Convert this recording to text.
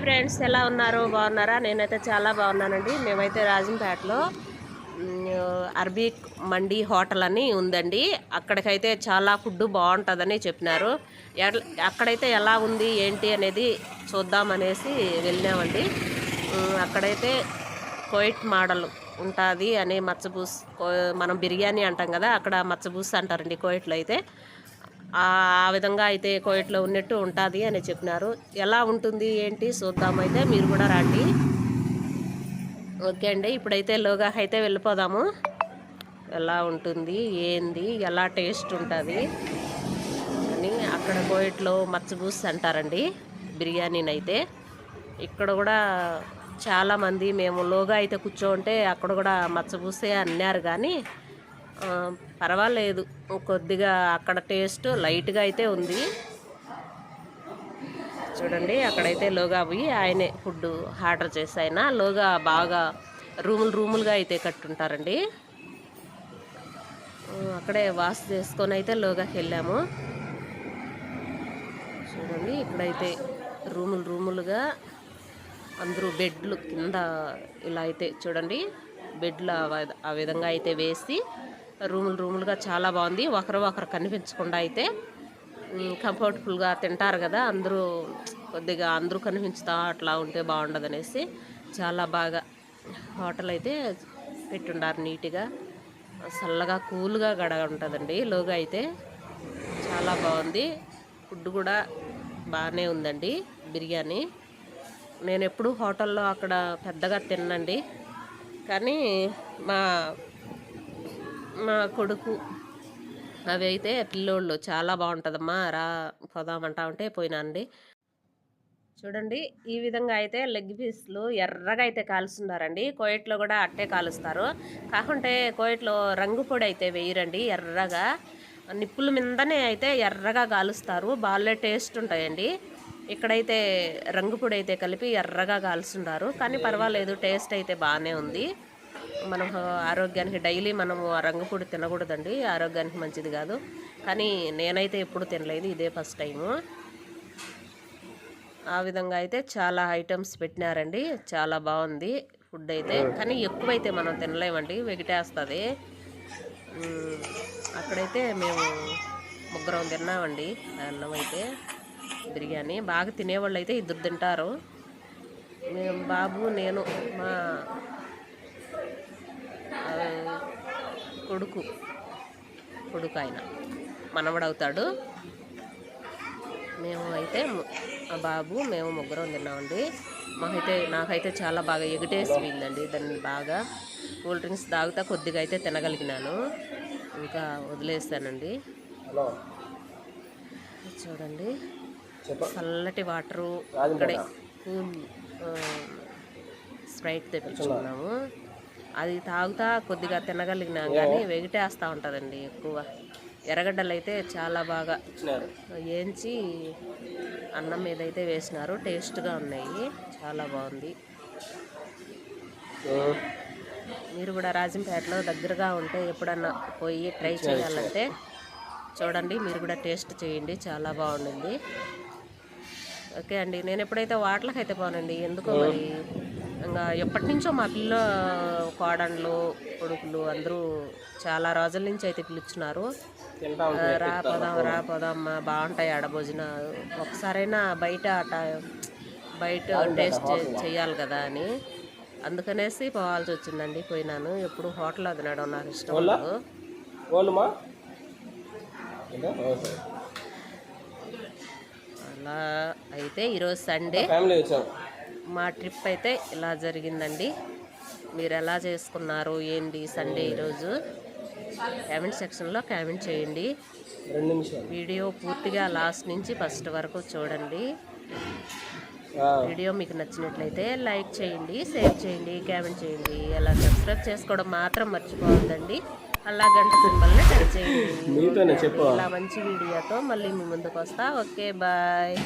Hi friends ఎలా ఉన్నారు? బాగున్నారా? నేనైతే చాలా బాగున్నానండి. మేమైతే రాజంపేటలో అరబిక్ మండి హోటల్ అని ఉందండి. అక్కడికైతే చాలా ఫుడ్ బాగుంటుందని చెప్పినారు. అక్కడైతే ఎలా ఉంది ఏంటి అనేది చూద్దామనేసి వెళ్ళినామండి. అక్కడైతే కోయిట్ మోడల్ ఉంటుంది అని మచ్చబూస్ కో- మనం బిర్యానీ అంటాం కదా అక్కడ మచ్చబూస్ అంటారండి కోయిట్లో అయితే. ఆ విధంగా అయితే కోయిట్లో ఉన్నట్టు ఉంటుంది అని చెప్పినారు. ఎలా ఉంటుంది ఏంటి చూద్దామైతే మీరు కూడా రండి. ఓకే అండి. ఇప్పుడైతే లోగా అయితే వెళ్ళిపోదాము. ఎలా ఉంటుంది ఏంది ఎలా టేస్ట్ ఉంటుంది అని అక్కడ కోయిట్లో మచ్చబూస్ అంటారండి బిర్యానీని అయితే ఇక్కడ కూడా చాలామంది మేము లోగా అయితే కూర్చోంటే అక్కడ కూడా మచ్చబూసే అన్నారు కానీ పర్వాలేదు. కొద్దిగా అక్కడ టేస్ట్ లైట్గా అయితే ఉంది. చూడండి అక్కడైతే లోగా పోయి ఆయనే ఫుడ్ ఆర్డర్ చేసి ఆయన లోగా బాగా రూములు రూములుగా అయితే కట్టుంటారండి. అక్కడే వాష్ చేసుకొని అయితే లోగాకి వెళ్ళాము. చూడండి ఇక్కడైతే రూములు రూములుగా అందరూ బెడ్లు కింద ఇలా అయితే చూడండి బెడ్లు ఆ విధంగా అయితే వేసి రూములు రూములుగా చాలా బాగుంది. ఒకరు ఒకరు కనిపించకుండా అయితే కంఫర్టబుల్గా తింటారు కదా అందరూ కొద్దిగా అందరూ కనిపించుతా అట్లా ఉంటే బాగుండదనేసి చాలా బాగా హోటల్ అయితే పెట్టుండారు నీట్గా. చల్లగా కూల్గా గడ ఉంటుందండి. లోగా అయితే చాలా బాగుంది. ఫుడ్ కూడా బాగానే ఉందండి బిర్యానీ. నేను ఎప్పుడు హోటల్లో అక్కడ పెద్దగా తిన్నండి. కానీ మా మా కొడుకు. అవి అయితే పిల్లోళ్ళు చాలా బాగుంటుందమ్మా రా పోదామంటా ఉంటే పోయినానండి చూడండి ఈ విధంగా అయితే లెగ్ పీస్లు ఎర్రగా అయితే కాలుస్తున్నారండి. కోయట్లో కూడా అట్టే కాలుస్తారు. కాకుంటే కోయట్లో రంగు పొడి అయితే వేయరండి ఎర్రగా. నిప్పుల మీదనే అయితే ఎర్రగా కాలుస్తారు. బాగా టేస్ట్ ఉంటాయండి. ఇక్కడైతే రంగు పొడి అయితే కలిపి ఎర్రగా కాలుస్తున్నారు. కానీ పర్వాలేదు టేస్ట్ అయితే బాగానే ఉంది. మనం ఆరోగ్యానికి డైలీ మనము ఆ రంగు తినకూడదండి. ఆరోగ్యానికి మంచిది కాదు. కానీ నేనైతే ఎప్పుడు తినలేదు. ఇదే ఫస్ట్ టైము. ఆ విధంగా అయితే చాలా ఐటమ్స్ పెట్టినారండి. చాలా బాగుంది ఫుడ్ అయితే. కానీ ఎక్కువైతే మనం తినలేమండి. వెగిటేస్తుంది. అక్కడైతే మేము ముగ్గురం తిన్నామండి. అన్నం అయితే బిర్యానీ. బాగా తినేవాళ్ళు అయితే ఇద్దరు తింటారు. మేము బాబు నేను మా ఆ, కొడుకు. కొడుకు ఆయన మనవడవుతాడు. మేము అయితే ఆ బాబు మేము ముగ్గురం తిన్నామండి. మాకైతే నాకైతే చాలా బాగా ఎగిటేసి పోయిందండి దాన్ని బాగా. కూల్ డ్రింక్స్ తాగుతా కొద్దిగా అయితే తినగలిగినాను. ఇంకా వదిలేస్తానండి. చూడండి. చల్లటి వాటరు. ఇక్కడే కూల్ స్ప్రైట్ తెప్పించుకున్నాము. అది తాగుతా కొద్దిగా తినగలిగినాం కానీ వెగిటేస్తూ ఉంటుందండి ఎక్కువ. ఎర్రగడ్డలు అయితే చాలా బాగా ఏంచి అన్నం మీద అయితే వేసినారు. టేస్ట్గా ఉన్నాయి. చాలా బాగుంది. మీరు కూడా రాజంపేటలో దగ్గరగా ఉంటే ఎప్పుడన్నా పోయి ట్రై చేయాలంటే చూడండి మీరు కూడా టేస్ట్ చేయండి. చాలా బాగుండింది. ఓకే అండి నేను ఎప్పుడైతే వాటర్లకు అయితే పోనండి ఎందుకో మరి ఇంకా ఎప్పటి నుంచో మా పిల్ల కోడళ్ళు కొడుకులు అందరూ చాలా రోజుల నుంచి అయితే పిలుచున్నారు. రా పోదాం రా పోదాం బాగుంటాయి ఆడ భోజనాలు. ఒకసారైనా బయట అట బయట టేస్ట్ చేయాలి కదా అని. అందుకనేసి పోవాల్సి వచ్చిందండి పోయినాను. ఎప్పుడు హోటల్లో తినడం నాకు ఇష్టం. అలా అయితే ఈరోజు సండే. మా ట్రిప్ అయితే ఇలా జరిగిందండి. మీరు ఎలా చేసుకున్నారు ఏంటి సండే ఈరోజు? కామెంట్ సెక్షన్లో కామెంట్ చేయండి. వీడియో పూర్తిగా లాస్ట్ నుంచి ఫస్ట్ వరకు చూడండి. వీడియో మీకు నచ్చినట్లయితే లైక్ చేయండి షేర్ చేయండి కామెంట్ చేయండి. అలా సబ్స్క్రైబ్ చేసుకోవడం మాత్రం మర్చిపోవద్దండి. అలా గంట సింబల్ని టచ్ చేయండి. ఇలా మంచి వీడియోతో మళ్ళీ మీ ముందుకు వస్తా. Okay bye.